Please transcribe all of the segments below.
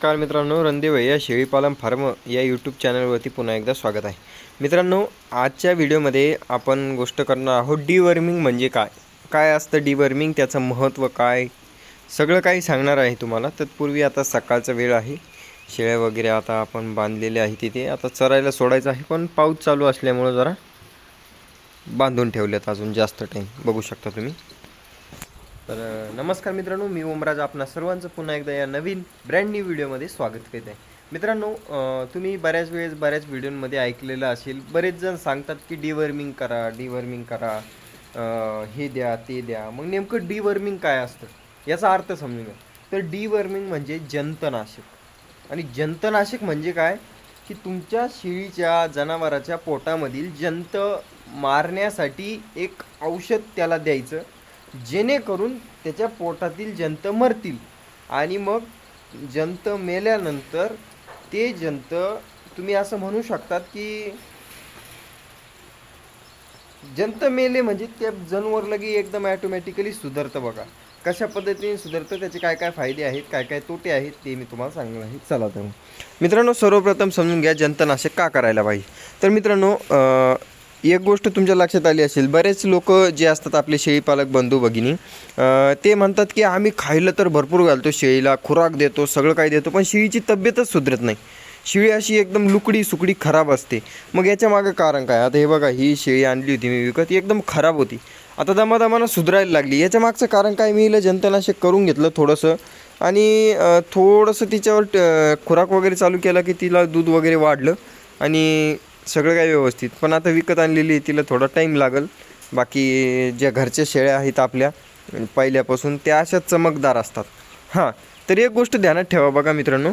नमस्कार मित्रांनो रणदेव या शेळीपालन फार्म या यूट्यूब चॅनलवरती पुन्हा एकदा स्वागत आहे. मित्रांनो आजच्या व्हिडिओमध्ये आपण गोष्ट करणार आहोत डिवर्मिंग म्हणजे काय? काय असतं डिवर्मिंग त्याचं महत्त्व काय? सगळं काही सांगणार आहे तुम्हाला. तत्पूर्वी आता सकाळचा वेळ आहे. शेळ्या वगैरे आता आपण बांधलेल्या आहे तिथे आता चरायला सोडायचं आहे पण पाऊस चालू असल्यामुळं जरा बांधून ठेवलेत अजून जास्त टाईम बघू शकता तुम्ही. तर नमस्कार मित्रांनो मी ओमराज आपणा सर्वांचं पुन्हा एकदा या नवीन ब्रँड न्यू व्हिडिओमध्ये स्वागत करत. आहे मित्रांनो तुम्ही बऱ्याच वेळेस बऱ्याच व्हिडिओमध्ये ऐकलेलं असेल बरेच जण सांगतात की डिवर्मिंग करा डिवर्मिंग करा हे द्या ते द्या. मग नेमकं डिवर्मिंग काय असतं? याचा अर्थ समजून घ्या. तर डिवर्मिंग म्हणजे जंतनाशक. आणि जंतनाशक म्हणजे काय? की तुमच्या शेळीच्या जनावराच्या पोटामधील जंत मारण्यासाठी एक औषध त्याला द्यायचं जेणेकरून त्याच्या पोटातील जंत मरतील. आणि मग जंत मेल्यानंतर ते जंत तुम्ही असं म्हणू शकतात की जंत मेले म्हणजे त्या जनावर लगे एकदम ॲटोमॅटिकली सुधारतं बघा. कशा पद्धतीने सुधारतं त्याचे काय काय फायदे आहेत काय काय तोटे आहेत ते मी तुम्हाला सांगणार आहे. चला तर मग. मित्रांनो सर्वप्रथम समजून घ्या जंतनाशक का करायला पाहिजे. तर मित्रांनो एक गोष्ट तुमच्या लक्षात आली असेल बरेच लोक जे असतात आपले शेळीपालक बंधू भगिनी ते म्हणतात की आम्ही खायला तर भरपूर घालतो शेळीला खुराक देतो सगळं काही देतो पण शेळीची तब्येतच सुधरत नाही. शेळी अशी एकदम लुकडी सुकडी खराब असते. मग याच्या मागं कारण काय? आता हे बघा ही शेळी आणली होती मी विकत ती एकदम खराब होती. आता दमादमानं सुधारायला लागली. याच्या मागचं कारण काय? मी हिला जंतनाशक करून घेतलं थोडंसं आणि थोडंसं तिच्यावर ट- खुराक वगैरे चालू केला की तिला दूध वगैरे वाढलं आणि सगळं काही व्यवस्थित. पण आता विकत आणलेली आहे, तिला थोडा टाईम लागल. बाकी ज्या घरच्या शेळ्या आहेत आपल्या पहिल्यापासून त्या अशा चमकदार असतात. हां तर एक गोष्ट ध्यानात ठेवा बघा मित्रांनो.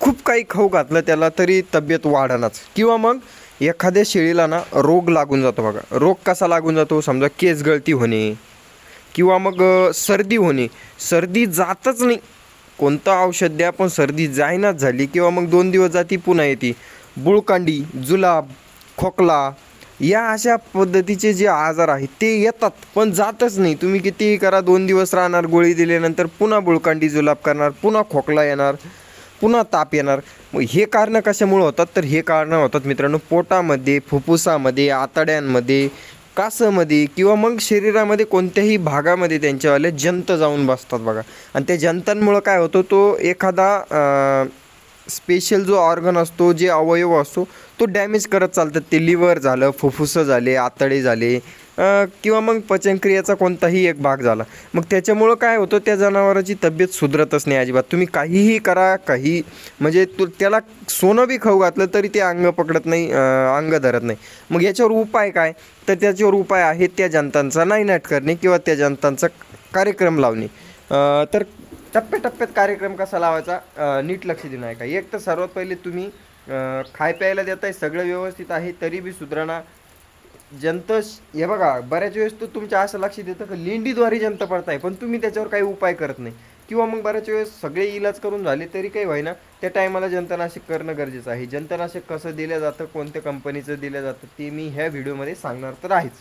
खूप काही खाऊ घातलं त्याला तरी तब्येत वाढणाच किंवा मग एखाद्या शेळीला ना रोग लागून जातो बघा. रोग कसा लागून जातो? समजा केस गळती होणे किंवा मग सर्दी होणे. सर्दी जातच नाही. कोणतं औषध द्या पण सर्दी जायनाच झाली किंवा मग दोन दिवस जाती पुन्हा येते. बुळकांडी जुलाब खोकला या अशा पद्धतीचे जे आजार आहेत ते येतात पण जातच नाही. तुम्ही कितीही करा दोन दिवस राहणार गोळी दिल्यानंतर पुन्हा बुळकांडी जुलाब करणार पुन्हा खोकला येणार पुन्हा ताप येणार. मग हे कारणं कशामुळे होतात? तर हे कारणं होतात मित्रांनो पोटामध्ये फुफ्फुसामध्ये आतड्यांमध्ये कासमध्ये किंवा मग शरीरामध्ये कोणत्याही भागामध्ये त्यांच्यावाले जंत जाऊन बसतात बघा. आणि त्या जंतांमुळं काय होतं? तो एखादा स्पेशल जो ऑर्गन असतो जे अवयव असतो तो डॅमेज करत चालतात. ते लिव्हर झालं फुफ्फुसं झाले आतडे झाले किंवा मग पचनक्रियेचा कोणताही एक भाग झाला. मग त्याच्यामुळं काय होतं त्या जनावराची तब्येत सुधरतच नाही अजिबात. तुम्ही काहीही करा काही म्हणजे तू त्याला सोनं बी खाऊ घातलं तरी ते अंग पकडत नाही अंग धरत नाही. मग याच्यावर उपाय काय? तर त्याच्यावर उपाय आहे त्या जनतांचा नायनाट करणे किंवा त्या जनतांचा कार्यक्रम लावणे. तर टप्प्याटप्प्यात कार्यक्रम कसा लावायचा? नीट लक्ष देणं आहे का? एक तर सर्वात पहिले तुम्ही खाय प्यायला देताय सगळं व्यवस्थित आहे तरी बी सुधारणा. जंत हे बघा बऱ्याच वेळेस तो तुमच्या असं लक्ष देतं की लेंडीद्वारे जंत पडताय पण तुम्ही त्याच्यावर काही उपाय करत नाही. किंवा मग बऱ्याच वेळेस सगळे इलाज करून झाले तरी काही व्हायना त्या टायमाला जंतनाशक करणं गरजेचं आहे. जंतनाशक कसं दिलं जातं कोणत्या कंपनीचं दिलं जातं ते मी ह्या व्हिडिओमध्ये सांगणार तर आहेच.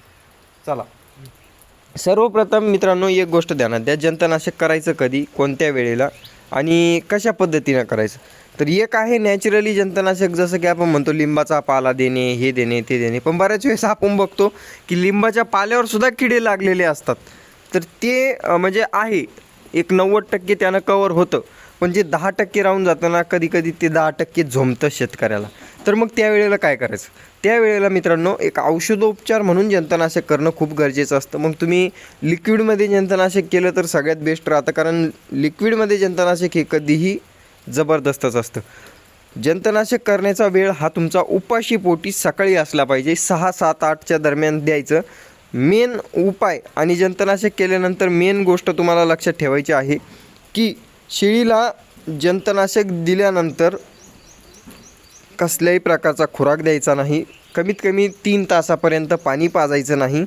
चला. सर्वप्रथम मित्रांनो एक गोष्ट ध्यानात द्या. जंतनाशक करायचं कधी कोणत्या वेळेला आणि कशा पद्धतीनं करायचं? तर एक आहे नॅचरली जंतनाशक जसं की आपण म्हणतो लिंबाचा पाला देणे हे देणे ते देणे. पण बऱ्याच वेळेस आपण बघतो की लिंबाच्या पाल्यावर सुद्धा किडे लागलेले असतात. तर ते म्हणजे आहे. एक नव्वद टक्के त्यानं कवर होतं. पण जे दहा टक्के राहून जातं ना कधी कधी ते दहा टक्के झोमतं शेतकऱ्याला. तर मग त्यावेळेला काय करायचं? त्यावेळेला मित्रांनो एक औषधोपचार म्हणून जंतनाशक करणं खूप गरजेचं असतं. मग तुम्ही लिक्विडमध्ये जंतनाशक केलं तर सगळ्यात बेस्ट राहतं कारण लिक्विडमध्ये जंतनाशक हे कधीही जबरदस्तच असतं. जंतनाशक करण्याचा वेळ हा तुमचा उपाशी पोटी सकाळी असला पाहिजे. सहा सात आठच्या दरम्यान द्यायचं. मेन उपाय आणि जंतनाशक केल्यानंतर मेन गोष्ट तुम्हाला लक्षात ठेवायची आहे की शेळीला जंतनाशक दिल्यानंतर कसल्याही प्रकारचा खुराक द्यायचा नाही. कमीत कमी तीन तासापर्यंत पाणी पाजायचं नाही.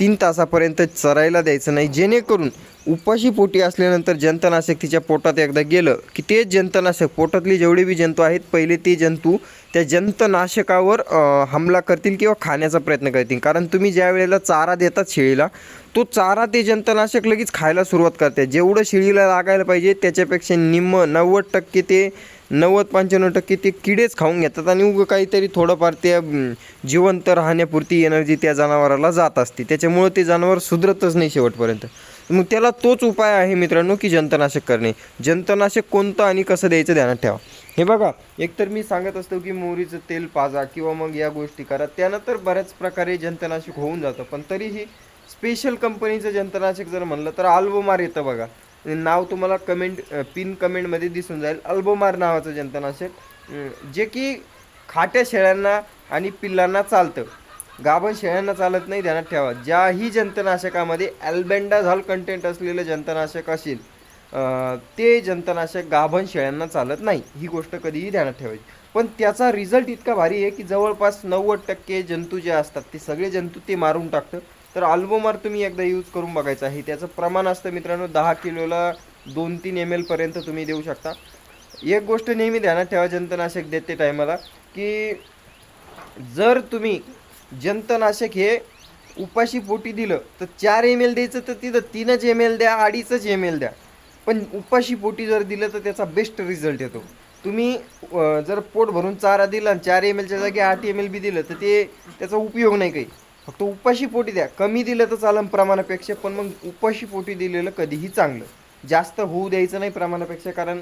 तीन तासापर्यंत चरायला द्यायचं नाही. जेणेकरून उपाशी पोटी असल्यानंतर जंतनाशक तिच्या पोटात एकदा गेलं की ते जंतनाशक पोटातली जेवढे बी जंतू आहेत पहिले ते जंतू त्या जंतनाशकावर हमला करतील किंवा खाण्याचा प्रयत्न करतील. कारण तुम्ही ज्या वेळेला चारा देतात शेळीला तो चारा ते जंतनाशक लगेच खायला सुरुवात करते जेवढं शेळीला लागायला पाहिजे त्याच्यापेक्षा निम्म नव्वद टक्के ते नव्वद पंच्याण्णव टक्के ते किडेच खाऊन घेतात आणि उगं काहीतरी थोडंफार त्या जिवंत राहण्यापुरती एनर्जी त्या जनावराला जात असते. त्याच्यामुळं ते जनावर सुधरतच नाही शेवटपर्यंत. मग त्याला तोच उपाय आहे मित्रांनो की जंतनाशक करणे. जंतनाशक कोणतं आणि कसं द्यायचं ध्यानात ठेवा. हे बघा एकतर मी सांगत असतो की मोहरीचं तेल पाजा किंवा मग या गोष्टी करा. त्यानं तर बऱ्याच प्रकारे जंतनाशक होऊन जातं. पण तरीही स्पेशल कंपनीचं जंतनाशक जर म्हणलं तर अल्बोमार येतं बघा. नाव तुम्हाला कमेंट पिन कमेंटमध्ये दिसून जाईल. अल्बोमार नावाचं जंतनाशक जे की खाट्या शेळ्यांना आणि पिल्लांना चालतं. गाभण शेळ्यांना चालत नाही ध्यानात ठेवा. ज्याही जंतनाशकामध्ये ॲल्बेंडाझॉल कंटेंट असलेलं जंतनाशक असेल ते जंतनाशक गाभण शेळ्यांना चालत नाही. ही गोष्ट कधीही ध्यानात ठेवायची. पण त्याचा रिझल्ट इतका भारी आहे की जवळपास नव्वद टक्के जंतू जे असतात ते सगळे जंतू ते मारून टाकतं तर अल्बोमार तुम्ही एकदा यूज करून बघायचं आहे. त्याचं प्रमाण असतं मित्रांनो दहा किलोला दोन तीन एम एलपर्यंत तुम्ही देऊ शकता. एक गोष्ट नेहमी ध्यानात ठेवा जंतनाशक देते टायमाला की जर तुम्ही जंतनाशक हे उपाशी पोटी दिलं तर चार एम एल द्यायचं तर तिथं तीनच एम एल द्या अडीचच एम एल द्या. पण उपाशी पोटी जर दिलं तर त्याचा बेस्ट रिझल्ट येतो. तुम्ही जर पोट भरून चारा दिला आणि चार एम एलच्या जागी आठ एम एल बी दिलं तर ते त्याचा उपयोग नाही काही. फक्त उपाशी पोटी द्या. कमी दिलं तर चालेल प्रमाणापेक्षा पण मग उपाशी पोटी दिलेलं कधीही चांगलं. जास्त होऊ द्यायचं नाही प्रमाणापेक्षा कारण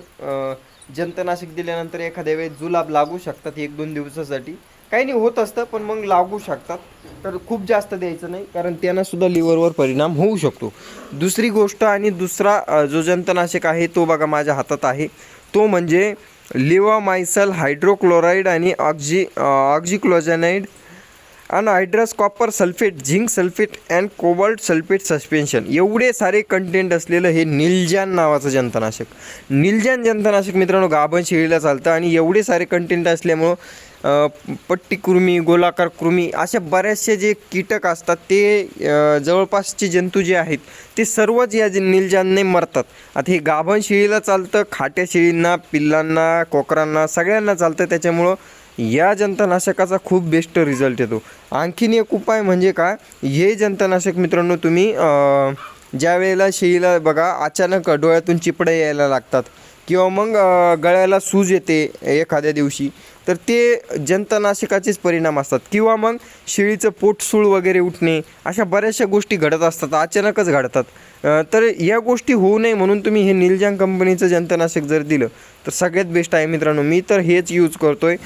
जंतनाशक दिल्यानंतर एखाद्या वेळेस जुलाब लागू शकतात एक दोन दिवसासाठी. काही नाही होत असतं पण मग लागू शकतात. तर खूप जास्त द्यायचं नाही कारण त्यांनासुद्धा लिव्हरवर परिणाम होऊ शकतो. दुसरी गोष्ट आणि दुसरा जो जंतनाशक आहे तो बघा माझ्या हातात आहे. तो म्हणजे लिवामायसल हायड्रोक्लोराईड आणि oxy oxyclozanide anhydrous copper sulphate zinc sulphate and cobalt sulphate suspension. एवढे सारे कंटेंट असलेलं हे निलजान नावाचं जंतनाशक. निलजान जंतनाशक मित्रांनो गाभण शेळीला चालतं आणि एवढे सारे कंटेंट असल्यामुळं पट्टी कृमी गोलाकार कृमी अशा बऱ्याचशे जे कीटक असतात ते जवळपासचे जंतू जे आहेत ते सर्वच या जे मरतात. आता हे गाभण शेळीला चालतं खाट्या शेळींना पिल्लांना कोकरांना सगळ्यांना चालतं. त्याच्यामुळं या जंतनाशकाचा खूप बेस्ट रिझल्ट येतो. आणखीन एक उपाय म्हणजे काय? हे जंतनाशक मित्रांनो तुम्ही ज्या वेळेला शेळीला बघा अचानक डोळ्यातून चिपड्या यायला लागतात. किंवा मग गळ्याला सूज येते एखाद्या दिवशी. तर ते जंतनाशकाचेच परिणाम असतात. किंवा मग शेळीचं पोटसूळ वगैरे उठणे अशा बऱ्याचशा गोष्टी घडत असतात अचानकच घडतात. तर या गोष्टी होऊ नये म्हणून तुम्ही हे निलजांग कंपनीचं जंतनाशक जर दिलं तर सगळ्यात बेस्ट आहे मित्रांनो. मी तर हेच यूज करतो आहे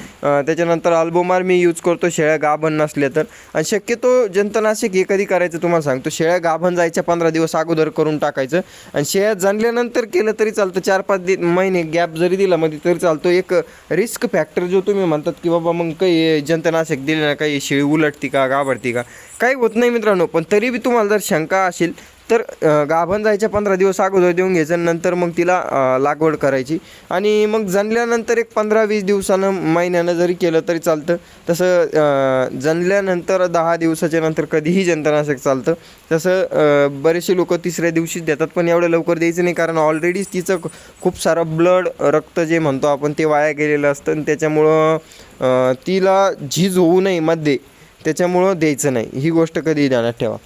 त्याच्यानंतर अल्बोमार मी यूज करतो शेळ्या गाभण नसल्या तर. आणि शक्यतो जंतनाशक हे कधी करायचं तुम्हाला सांगतो. शेळ्या गाभण जायच्या पंधरा दिवस अगोदर करून टाकायचं. आणि शेळ्या जाणल्यानंतर केलं तरी चालतं चार पाच दि महिने गॅप जरी दिला मध्ये तरी चालतो. एक रिस्क फॅक्टर जो तुम्ही म्हणतात की बाबा मग काही जंतनाशक दिले ना काही शेळी उलटती का घाबरती का? काही होत नाही मित्रांनो पण तरी बी तुम्हाला जर शंका असेल तर गाभण जायच्या पंधरा दिवस अगोदर देऊन घ्यायचं नंतर मग तिला लागवड करायची. आणि मग जणल्यानंतर एक पंधरा वीस दिवसानं महिन्यानं जरी केलं तरी चालतं. तसं जणल्यानंतर दहा दिवसाच्या नंतर कधीही जंतनाशक चालतं. तसं बरेचसे लोक तिसऱ्या दिवशीच देतात पण एवढं लवकर द्यायचं नाही कारण ऑलरेडीच तिचं खूप सारं ब्लड रक्त जे म्हणतो आपण ते वाया गेलेलं असतं. आणि त्याच्यामुळं तिला झीज होऊ नये मध्ये. त्याच्यामुळं द्यायचं नाही. ही गोष्ट कधीही ध्यानात ठेवा.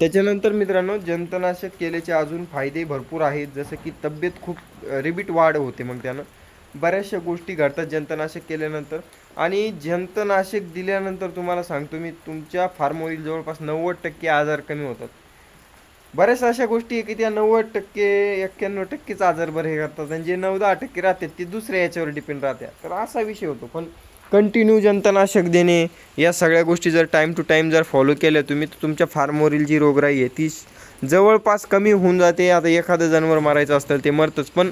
त्याच्यानंतर मित्रांनो जंतनाशक केल्याचे अजून फायदे भरपूर आहेत. जसं की तब्येत खूप रिबीट वाढ होते मग त्यानं. बऱ्याचशा गोष्टी घडतात जंतनाशक केल्यानंतर. आणि जंतनाशक दिल्यानंतर तुम्हाला सांगतो मी तुमच्या फार्मवरील जवळपास नव्वद टक्के आजार कमी होतात. बऱ्याच अशा गोष्टी आहे की त्या नव्वद टक्के एक्क्याण्णव टक्केच आजार बरे हे करतात. आणि जे नऊ दहा टक्के राहतात ते दुसऱ्या याच्यावर डिपेंड राहतात. तर असा विषय होतो. पण कंटिन्यू जंतनाशक देणे या सगळ्या गोष्टी जर टाईम टू टाईम जर फॉलो केल्या तुम्ही तर तुमच्या फार्मवरील जी रोगराई आहे ती जवळपास कमी होऊन जाते. आता एखादं जनावर मारायचं असतं ते मरतंच. पण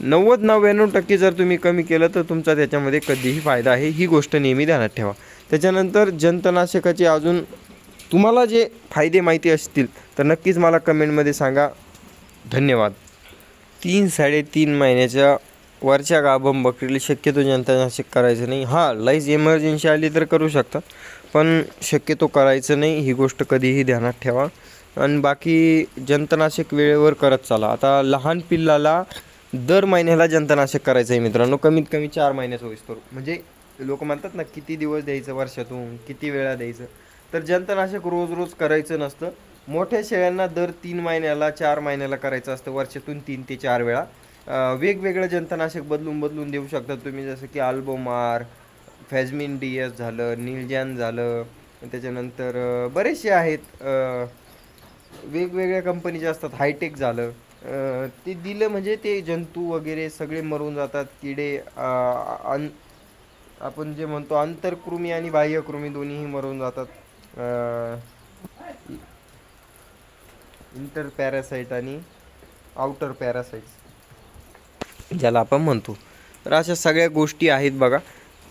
नव्वद नव्याण्णव टक्के जर तुम्ही कमी केलं तर तुमचा त्याच्यामध्ये कधीही फायदा आहे. ही गोष्ट नेहमी ध्यानात ठेवा. त्याच्यानंतर जंतनाशकाचे अजून तुम्हाला जे फायदे माहिती असतील तर नक्कीच मला कमेंटमध्ये सांगा. धन्यवाद. तीन साडेतीन महिन्याच्या वरच्या गाभम बकरीला शक्यतो जंतनाशक करायचं नाही. हां लईच इमर्जन्सी आली तर करू शकता पण शक्यतो करायचं नाही. ही गोष्ट कधीही ध्यानात ठेवा. आणि बाकी जंतनाशक वेळेवर करत चाला. आता लहान पिल्लाला दर महिन्याला जंतनाशक करायचं आहे मित्रांनो. कमीत कमी चार महिन्याचं होईस्तोवर म्हणजे लोक म्हणतात ना किती दिवस द्यायचं वर्षातून? किती वेळा द्यायचं? तर जंतनाशक रोज रोज करायचं नसतं. मोठ्या शेळ्यांना दर तीन महिन्याला चार महिन्याला करायचं असतं. वर्षातून तीन ते चार वेळा. वेगवेगळं जंतनाशक बदलून बदलून देऊ शकता तुम्ही जसं की आल्बोमार फॅजमिन डी एस झालं निलजॅन झालं त्याच्यानंतर बरेचसे आहेत वेगवेगळ्या कंपनीचे असतात हायटेक झालं ते दिलं म्हणजे ते जंतू वगैरे सगळे मरून जातात किडे अन आपण जे म्हणतो आंतरकृमी आणि बाह्यकृमी दोन्हीही मरून जातात इंटर पॅरासाईट आणि आउटर पॅरासाईट्स ज्याला आपण म्हणतो. तर अशा सगळ्या गोष्टी आहेत बघा.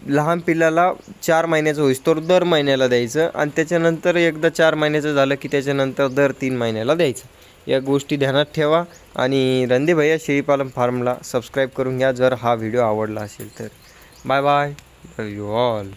लहान पिल्लाला चार महिन्याचं होईस तर दर महिन्याला द्यायचं आणि त्याच्यानंतर एकदा चार महिन्याचं झालं की त्याच्यानंतर दर तीन महिन्याला द्यायचं. या गोष्टी ध्यानात ठेवा आणि रंदे भैया शेळीपालन फार्मला सबस्क्राईब करून घ्या जर हा व्हिडिओ आवडला असेल तर. Bye bye. You all